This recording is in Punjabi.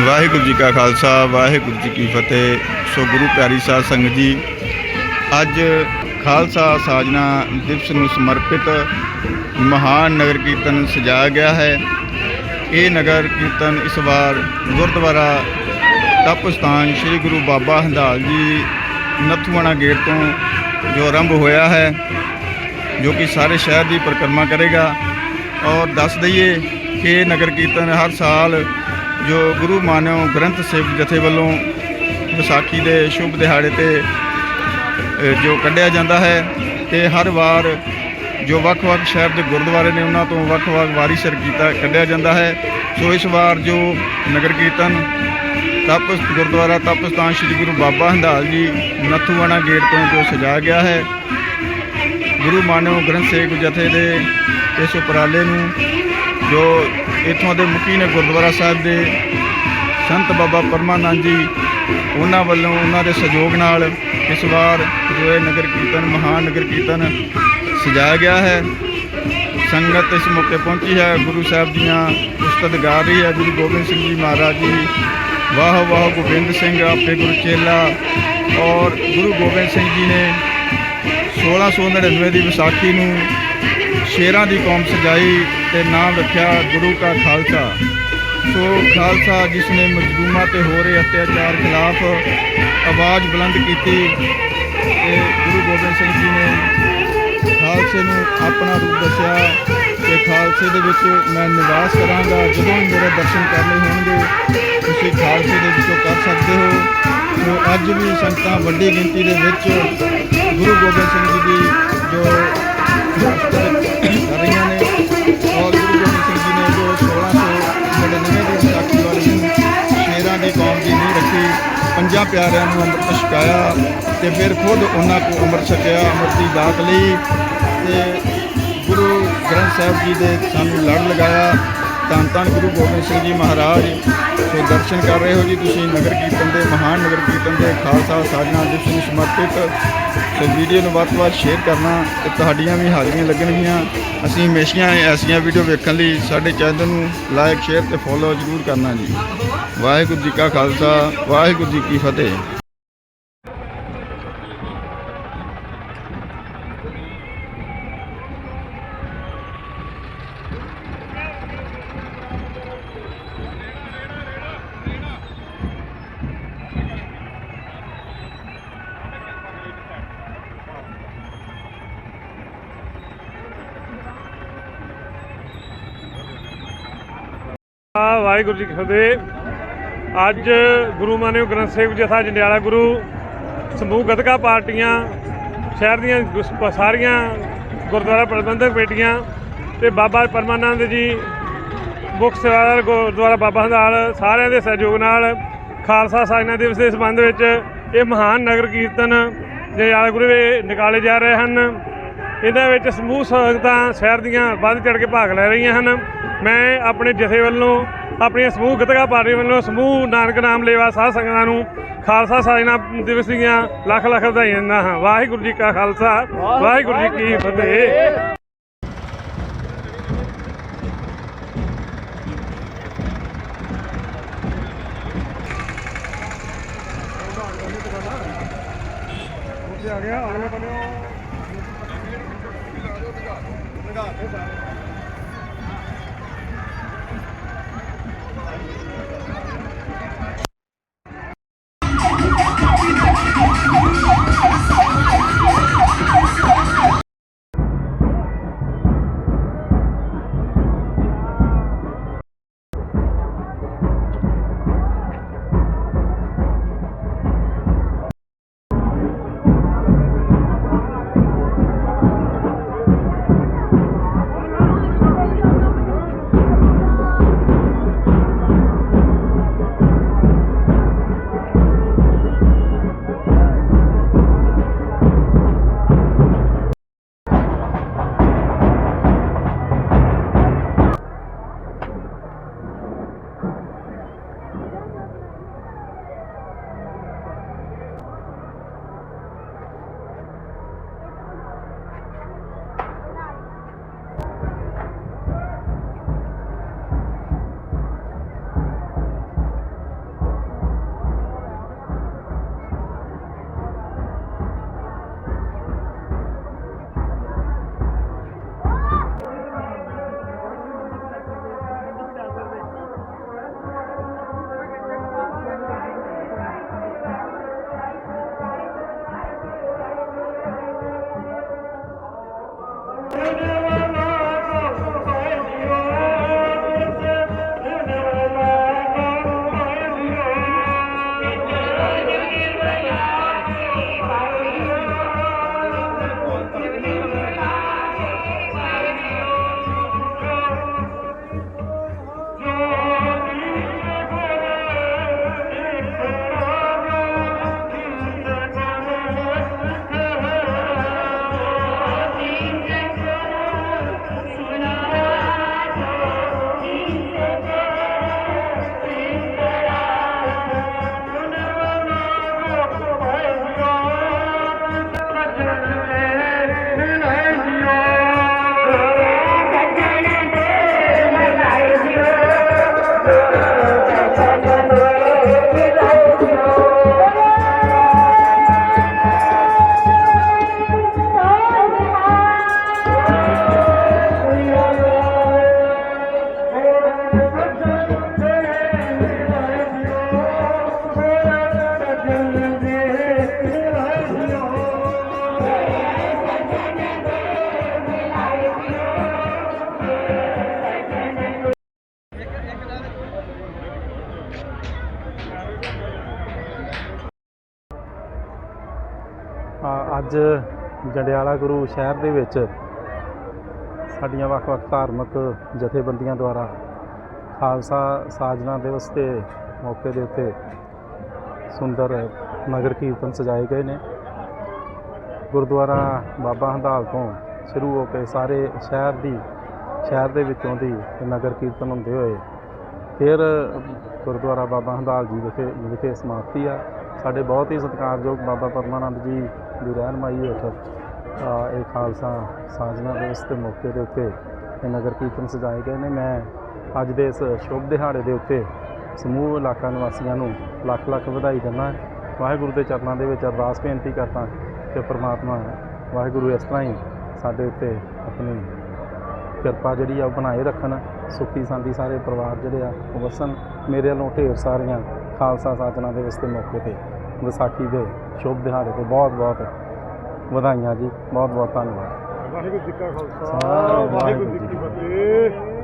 ਵਾਹਿਗੁਰੂ ਜੀ ਕਾ ਖਾਲਸਾ, ਵਾਹਿਗੁਰੂ ਜੀ ਕੀ ਫਤਿਹ। ਸੋ ਗੁਰੂ ਪਿਆਰੀ ਸਾਧ ਸੰਗਤ ਜੀ, ਅੱਜ ਖਾਲਸਾ ਸਾਜਨਾ ਦਿਵਸ ਨੂੰ ਸਮਰਪਿਤ ਮਹਾਨ ਨਗਰ ਕੀਰਤਨ ਸਜਾਇਆ ਗਿਆ ਹੈ। ਇਹ ਨਗਰ ਕੀਰਤਨ ਇਸ ਵਾਰ ਗੁਰਦੁਆਰਾ ਤਪ ਸਥਾਨ ਸ੍ਰੀ ਗੁਰੂ ਬਾਬਾ ਹੰਦਾਲ ਜੀ ਨਥੂਆਣਾ ਗੇਟ ਤੋਂ ਜੋ ਆਰੰਭ ਹੋਇਆ ਹੈ, ਜੋ ਕਿ ਸਾਰੇ ਸ਼ਹਿਰ ਦੀ ਪਰਿਕਰਮਾ ਕਰੇਗਾ। ਔਰ ਦੱਸ ਦਈਏ ਕਿ ਨਗਰ ਕੀਰਤਨ ਹਰ ਸਾਲ ਜੋ ਗੁਰੂ ਮਾਨਿਓ ਗ੍ਰੰਥ ਸਾਹਿਬ ਜਥੇ ਵੱਲੋਂ ਵਿਸਾਖੀ ਦੇ ਸ਼ੁਭ ਦਿਹਾੜੇ ਤੇ ਜੋ ਕੱਢਿਆ ਜਾਂਦਾ ਹੈ ਤੇ ਹਰ ਵਾਰ ਜੋ ਵੱਖ-ਵੱਖ ਸ਼ਹਿਰ ਦੇ ਗੁਰਦੁਆਰੇ ਨੇ ਉਹਨਾਂ ਤੋਂ ਵੱਖ-ਵੱਖ ਵਾਰੀ ਸਰ ਕੀਤਾ, ਕੱਢਿਆ ਜਾਂਦਾ ਹੈ। ਸੋ ਇਸ ਵਾਰ ਜੋ ਨਗਰ ਕੀਰਤਨ ਤਪ ਗੁਰਦੁਆਰਾ ਤਪ ਸਥਾਨ ਸ੍ਰੀ ਗੁਰੂ ਬਾਬਾ ਹੰਦਾਲ ਜੀ ਨੱਥੂਆਣਾ ਗੇਟ ਤੋਂ ਜੋ ਸਜਾਇਆ ਗਿਆ ਹੈ, ਗੁਰੂ ਮਾਨਿਓ ਗ੍ਰੰਥ ਸਾਹਿਬ ਜਥੇ ਦੇ ਇਸ ਉਪਰਾਲੇ ਨੂੰ ਜੋ ਇਥੋਂ ਦੇ ਮੁਖੀ ਨੇ ਗੁਰਦੁਆਰਾ ਸਾਹਿਬ ਦੇ ਸੰਤ ਬਾਬਾ ਪਰਮਾਨੰਦ ਜੀ, ਉਹਨਾਂ ਵੱਲੋਂ ਉਹਨਾਂ ਦੇ ਸਹਿਯੋਗ ਨਾਲ ਇਸ ਵਾਰ ਜੋ ਇਹ ਨਗਰ ਕੀਰਤਨ, ਮਹਾਨ ਨਗਰ ਕੀਰਤਨ ਸਜਾਇਆ ਗਿਆ ਹੈ। ਸੰਗਤ ਇਸ ਮੌਕੇ ਪਹੁੰਚੀ ਹੈ। ਗੁਰੂ ਸਾਹਿਬ ਦੀਆਂ ਉਸਤਤ ਗਾ ਰਹੀ ਹੈ। ਗੁਰੂ ਗੋਬਿੰਦ ਸਿੰਘ ਜੀ ਮਹਾਰਾਜ ਜੀ, ਵਾਹ ਵਾਹ ਗੋਬਿੰਦ ਸਿੰਘ ਆਪੇ ਗੁਰੂ ਚੇਲਾ। ਔਰ ਗੁਰੂ ਗੋਬਿੰਦ ਸਿੰਘ ਜੀ ਨੇ 1699 ਦੀ ਵਿਸਾਖੀ ਨੂੰ ਸ਼ੇਰਾਂ ਦੀ ਕੌਮ ਸਜਾਈ। ਤੇ ਨਾਮ ਰੱਖਿਆ ਗੁਰੂ ਕਾ ਖਾਲਸਾ। ਸੋ ਖਾਲਸਾ ਜਿਸ ਨੇ ਮਜ਼ਲੂਮਾਂ ਤੇ ਹੋ ਰਹੇ ਅਤਿਆਚਾਰ ਖਿਲਾਫ ਆਵਾਜ਼ ਬੁਲੰਦ ਕੀਤੀ, ਤੇ ਗੁਰੂ ਗੋਬਿੰਦ ਸਿੰਘ ਜੀ ਨੇ ਖਾਲਸੇ ਨੂੰ ਆਪਣਾ ਰੂਪ ਦੱਸਿਆ ਕਿ ਖਾਲਸੇ ਦੇ ਵਿੱਚ ਮੈਂ ਨਿਵਾਸ ਕਰਾਂਗਾ, ਜਦੋਂ ਵੀ ਮੇਰੇ ਦਰਸ਼ਨ ਕਰਨੇ ਹੋਣਗੇ, ਤੁਸੀਂ ਖਾਲਸੇ ਦੇ ਵਿੱਚੋਂ ਕਰ ਸਕਦੇ ਹੋ। ਸੋ ਅੱਜ ਵੀ ਸੰਗਤਾਂ ਵੱਡੀ ਗਿਣਤੀ ਦੇ ਵਿੱਚ ਗੁਰੂ ਗੋਬਿੰਦ ਸਿੰਘ ਜੀ ਦੀ ਜੋ ਕਰ ਰਹੀਆਂ ਨੇ ਔਰ ਗੁਰੂ ਗੋਬਿੰਦ ਸਿੰਘ ਜੀ ਨੇ ਜੋ 1699 ਦੀ ਵਿਸਾਖੀ ਵਾਲੇ ਦਿਨ ਸ਼ੇਰਾਂ ਦੀ ਕੌਮ ਦੀ ਨੀਂਹ ਰੱਖੀ, ਪੰਜਾਂ ਪਿਆਰਿਆਂ ਨੂੰ ਅੰਮ੍ਰਿਤ ਛਕਾਇਆ ਤੇ ਫਿਰ ਖੁਦ ਉਹਨਾਂ ਕੋ ਅੰਮ੍ਰਿਤ ਛਕਿਆ, ਅੰਮ੍ਰਿਤ ਦੀ ਦਾਤ ਲਈ ਤੇ ਗੁਰੂ ਗ੍ਰੰਥ ਸਾਹਿਬ ਜੀ ਦੇ ਸਾਨੂੰ ਲੜ ਲਗਾਇਆ। ਧੰਨ ਧੰਨ ਗੁਰੂ ਗੋਬਿੰਦ ਸਿੰਘ ਜੀ ਮਹਾਰਾਜ। ਸੋ ਦਰਸ਼ਨ ਕਰ ਰਹੇ ਹੋ ਜੀ ਤੁਸੀਂ ਨਗਰ ਕੀਰਤਨ ਦੇ, ਮਹਾਨ ਨਗਰ ਕੀਰਤਨ ਦੇ ਖਾਲਸਾ ਸਾਜਣਾ ਦਿਵਸ ਨੂੰ ਸਮਰਪਿਤ। ਸੋ ਵੀਡੀਓ ਨੂੰ ਵੱਧ ਤੋਂ ਵੱਧ ਸ਼ੇਅਰ ਕਰਨਾ ਤੇ ਤੁਹਾਡੀਆਂ ਵੀ ਹਾਜ਼ਰੀਆਂ ਲੱਗਣਗੀਆਂ। ਅਸੀਂ ਹਮੇਸ਼ਾ ਐਸੀਆਂ ਵੀਡੀਓ ਵੇਖਣ ਲਈ ਸਾਡੇ ਚੈਨਲ ਨੂੰ ਲਾਈਕ ਸ਼ੇਅਰ ਤੇ ਫੋਲੋ ਜ਼ਰੂਰ ਕਰਨਾ ਜੀ। ਵਾਹਿਗੁਰੂ ਜੀ ਕਾ ਖਾਲਸਾ, ਵਾਹਿਗੁਰੂ ਜੀ ਕੀ ਫਤਿਹ। ਵਾਹਿਗੁਰੂ ਜੀ ਕੀ ਫਤਿਹ। ਅੱਜ ਗੁਰੂ ਮਾਨਿਓ ਗ੍ਰੰਥ ਸਾਹਿਬ ਜਥਾ ਜੰਡਿਆਲਾ ਗੁਰੂ ਸਮੂਹ ਗਤਕਾ ਪਾਰਟੀਆਂ, ਸ਼ਹਿਰ ਦੀਆਂ ਸਾਰੀਆਂ ਗੁਰਦੁਆਰਾ ਪ੍ਰਬੰਧਕ ਕਮੇਟੀਆਂ ਤੇ ਬਾਬਾ ਪਰਮਾਨੰਦ ਜੀ ਮੁੱਖ ਸੇਵਾਦਾਰ ਗੁਰਦੁਆਰਾ ਬਾਬਾ ਹੰਦਾਲ ਸਾਰਿਆਂ ਦੇ ਸਹਿਯੋਗ ਨਾਲ ਖਾਲਸਾ ਸਾਜਨਾ ਦਿਵਸ ਦੇ ਸੰਬੰਧ ਵਿੱਚ ਇਹ ਮਹਾਨ ਨਗਰ ਕੀਰਤਨ ਜੰਡਿਆਲਾ ਗੁਰੂ ਦੇ ਨਿਕਾਲੇ ਜਾ ਰਹੇ ਹਨ। ਇਹਦੇ ਵਿੱਚ ਸਮੂਹ ਸੰਗਤਾਂ ਸ਼ਹਿਰ ਦੀਆਂ ਵੱਧ ਚੜ ਕੇ ਭਾਗ ਲੈ ਰਹੀਆਂ ਹਨ। ਮੈਂ ਆਪਣੇ ਜਥੇ ਵੱਲੋਂ ਆਪਣੀਆਂ ਸਮੂਹ ਗਤਕਾ ਪਾਰਟੀ ਵੱਲੋਂ ਸਮੂਹ ਨਾਨਕ ਨਾਮ ਲੇਵਾ ਸਾਧ ਸੰਗਤਾਂ ਨੂੰ ਖਾਲਸਾ ਸਾਜਨਾ ਦਿਵਸ ਦੀਆਂ ਲੱਖ ਲੱਖ ਵਧਾਈਆਂ ਦਿੰਦਾ ਹਾਂ। ਵਾਹਿਗੁਰੂ ਜੀ ਕਾ ਖਾਲਸਾ ਵਾਹਿਗੁਰੂ ਜੀ ਕੀ ਫਤਿਹ। ਆ ਗਿਆ ਅਗਲੇ ਬੰਨੇ ਆ, ਅੱਜ ਜੰਡਿਆਲਾ ਗੁਰੂ ਸ਼ਹਿਰ ਦੇ ਵਿੱਚ ਸਾਡੀਆਂ ਵੱਖ-ਵੱਖ ਧਾਰਮਿਕ ਜਥੇਬੰਦੀਆਂ ਦੁਆਰਾ ਖਾਲਸਾ ਸਾਜਨਾ ਦਿਵਸ ਦੇ ਮੌਕੇ ਦੇ ਉੱਤੇ ਸੁੰਦਰ ਨਗਰ ਕੀਰਤਨ ਸਜਾਏ ਗਏ ਨੇ। ਗੁਰਦੁਆਰਾ ਬਾਬਾ ਹੰਦਾਲ ਤੋਂ ਸ਼ੁਰੂ ਹੋ ਕੇ ਸਾਰੇ ਸ਼ਹਿਰ ਦੀ, ਸ਼ਹਿਰ ਦੇ ਵਿੱਚੋਂ ਦੀ ਨਗਰ ਕੀਰਤਨ ਹੁੰਦੇ ਹੋਏ ਫਿਰ ਗੁਰਦੁਆਰਾ ਬਾਬਾ ਹੰਦਾਲ ਜੀ ਵਿਖੇ ਵਿਖੇ ਸਮਾਪਤੀ ਆ। ਸਾਡੇ ਬਹੁਤ ਹੀ ਸਤਿਕਾਰਯੋਗ ਬਾਬਾ ਪਰਮਾਨੰਦ ਜੀ ਦੀ ਰਹਿਨਮਾਈ ਹੇਠ ਇਹ ਖਾਲਸਾ ਸਾਜਨਾ ਦਿਵਸ ਦੇ ਮੌਕੇ ਦੇ ਉੱਤੇ ਇਹ ਨਗਰ ਕੀਰਤਨ ਸਜਾਏ ਗਏ ਨੇ। ਮੈਂ ਅੱਜ ਦੇ ਇਸ ਸ਼ੁਭ ਦਿਹਾੜੇ ਦੇ ਉੱਤੇ ਸਮੂਹ ਇਲਾਕਾ ਨਿਵਾਸੀਆਂ ਨੂੰ ਲੱਖ ਲੱਖ ਵਧਾਈ ਦਿੰਦਾ ਵਾਹਿਗੁਰੂ ਦੇ ਚਰਨਾਂ ਦੇ ਵਿੱਚ ਅਰਦਾਸ ਬੇਨਤੀ ਕਰਦਾ ਕਿ ਪ੍ਰਮਾਤਮਾ ਵਾਹਿਗੁਰੂ ਇਸ ਤਰ੍ਹਾਂ ਹੀ ਸਾਡੇ ਉੱਤੇ ਆਪਣੀ ਕਿਰਪਾ ਜਿਹੜੀ ਆ ਉਹ ਬਣਾਏ ਰੱਖਣ। ਸੁਖੀ ਸੰਦੀ ਸਾਰੇ ਪਰਿਵਾਰ ਜਿਹੜੇ ਆ, ਉਹ ਵਸਣ। ਮੇਰੇ ਵੱਲੋਂ ਢੇਰ ਸਾਰੀਆਂ ਖਾਲਸਾ ਸਾਜਨਾ ਦਿਵਸ ਦੇ ਮੌਕੇ ਤੇ ਵਿਸਾਖੀ ਦੇ ਸ਼ੁਭ ਦਿਹਾੜੇ ਤੇ ਬਹੁਤ ਬਹੁਤ ਵਧਾਈਆਂ ਜੀ ਬਹੁਤ ਬਹੁਤ ਧੰਨਵਾਦ। ਵਾਹਿਗੁਰੂ ਜੀ ਕਾ ਖਾਲਸਾ ਵਾਹਿਗੁਰੂ ਜੀ ਕੀ ਫਤਿਹ।